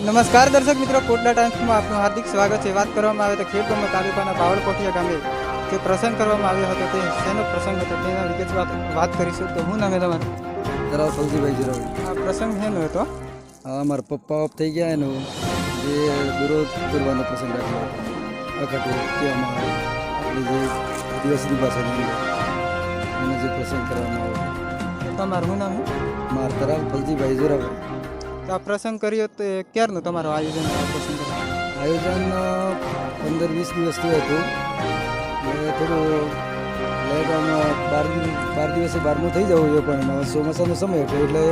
નમસ્કાર દર્શક મિત્રો કોટડા ટાઈમ્સમાં આપનું હાર્દિક સ્વાગત છે. વાત કરવામાં આવે તો ખેડબ્રહ્મ તાલુકાના બાવળકોઠિયા ગામે જે પ્રસંગ કરવામાં આવ્યો હતો તે શેનો પ્રસંગ હતો તેના વિગત વાત કરીશું. તો હું નામે તમારું? જરા સૌજીભાઈ જીરાભાઈ આ પ્રસંગ શેનો હતો? અમારા પપ્પા ઓફ થઈ ગયા એનું. જે વિરોધ કરવાનો પ્રસંગ રાખ્યો અખટું કહેવામાં આવે જે દિવસની ભાષાની એનો જે પ્રસંગ કરવામાં આવ્યો તમારું નામ મારું તરાલ ફલજીભાઈ જોરાભાઈ તો આ પ્રસંગ કર્યો તો ક્યારનું તમારું આયોજન પ્રસંગ આયોજન પંદર વીસ દિવસથી હતું. એટલે થોડું આમ બાર બાર દિવસે બારમું થઈ જવું જોઈએ પણ ચોમાસાનો સમય હતો એટલે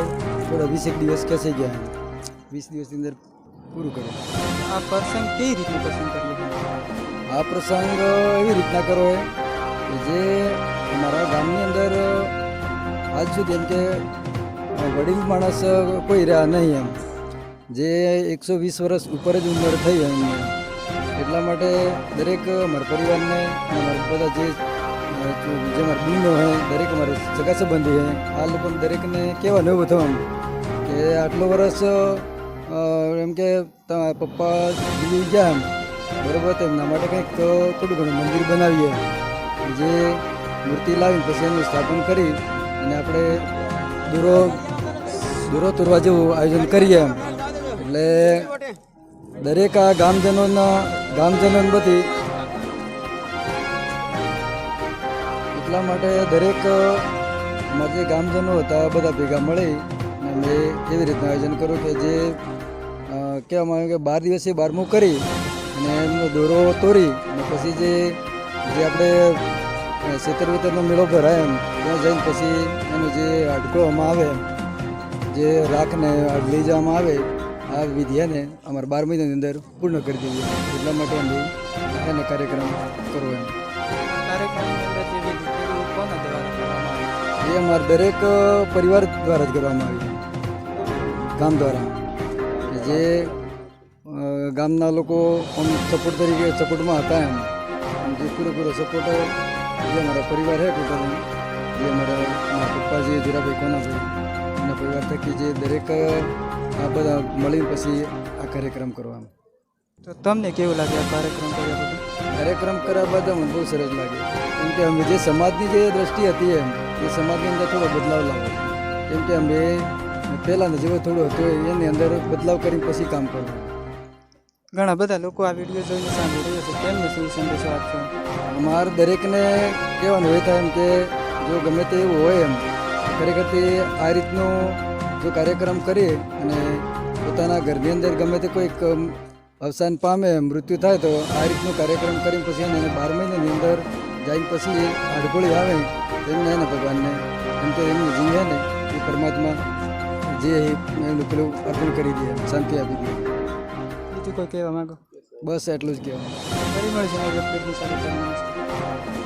થોડા વીસેક દિવસ ખેંચાઈ ગયા. વીસ દિવસની અંદર પૂરું કર્યું. આ પ્રસંગ કેવી રીતનું પસંદ કર્યું આ પ્રસંગ એવી રીતના કરો કે જે અમારા ગામની અંદર આજ સુધી એમ કે વડીલ માણસ કોઈ રહ્યા નહીં એમ. જે એકસો વીસ વર્ષ ઉપર જ ઉંમર થઈ એમને એટલા માટે દરેક મારા પરિવારને બધા જે જે મારા બહેનો હોય દરેક અમારા સગા સંબંધી હોય આ લોકોને દરેકને કહેવાનું એવું થવાનું કે આટલો વર્ષ એમ કે તમારા પપ્પા જીવી ગયા એમ. બરોબર તેમના માટે કંઈક થોડું ઘણું મંદિર બનાવીએ. જે મૂર્તિ લાવી પછી એનું સ્થાપન કરી અને આપણે દૂરો દૂરો તોરવા જેવું આયોજન કરીએ એમ. એટલે દરેક આ ગામજનોના ગામજનો બધી એટલા માટે દરેક જે ગામજનો હતા બધા ભેગા મળી અને એવી રીતના આયોજન કર્યું કે જે કહેવામાં આવ્યું કે બાર દિવસે બારમું કરી અને એમનો દોરો તોડી અને પછી જે જે આપણે સિત્તેર વિત્તેરનો મેળો ભરાય એમ, ત્યાં જઈને પછી એનો જે હાડકો આવે એમ. જે રાખને લઈ જવામાં આવે આ વિધિયાને અમારા બાર મહિનાની અંદર પૂર્ણ કરી દઈએ એટલા માટે અમે એને કાર્યક્રમ કરવો એમ. એ અમારા દરેક પરિવાર દ્વારા જ કરવામાં આવ્યું ગામ દ્વારા. જે ગામના લોકો આમ સપોર્ટ તરીકે સપોર્ટમાં હતા એમ. જે પૂરેપૂરો સપોર્ટ જે અમારા પરિવાર હે ટોટલ જે અમારા પપ્પાજી જીરાભાઈ કોનાભાઈ એમના પરિવાર થકી જે દરેક આ બધા મળીને પછી આ કાર્યક્રમ કરવાનો તો તમને કેવું લાગે આ કાર્યક્રમ કર્યા પછી? કાર્યક્રમ કર્યા બાદ અમને બહુ સરસ લાગે. કેમ કે અમે જે સમાજની જે દ્રષ્ટિ હતી એમ એ સમાજની અંદર થોડો બદલાવ લાવ્યો કેમ કે અમે પહેલાંનો જેવો થોડો હતો એની અંદર બદલાવ કરીને પછી કામ કરવું ઘણા બધા લોકો આ વીડિયો જોઈને સાંભળી રહ્યા છે. તેમને શું સંદેશો આપશો? અમારે દરેકને કહેવાનું હોય થાય એમ કે જો ગમે તે એવું હોય એમ ખરેખર તે આ રીતનો જો કાર્યક્રમ કરીએ અને પોતાના ઘરની અંદર ગમે તે કોઈક અવસાન પામે મૃત્યુ થાય તો આ રીતનો કાર્યક્રમ કરીને પછી એને બાર મહિનાની અંદર જઈને પછી આડગોળી આવે તેમને એને ભગવાનને. એમ કે એમની જીવ ને એ પરમાત્મા જે એનું પેલું અર્પણ કરી દે શાંતિ આપી દે. બીજું કોઈ કહેવા માંગો? બસ એટલું જ ફરી મળીશું સાથે.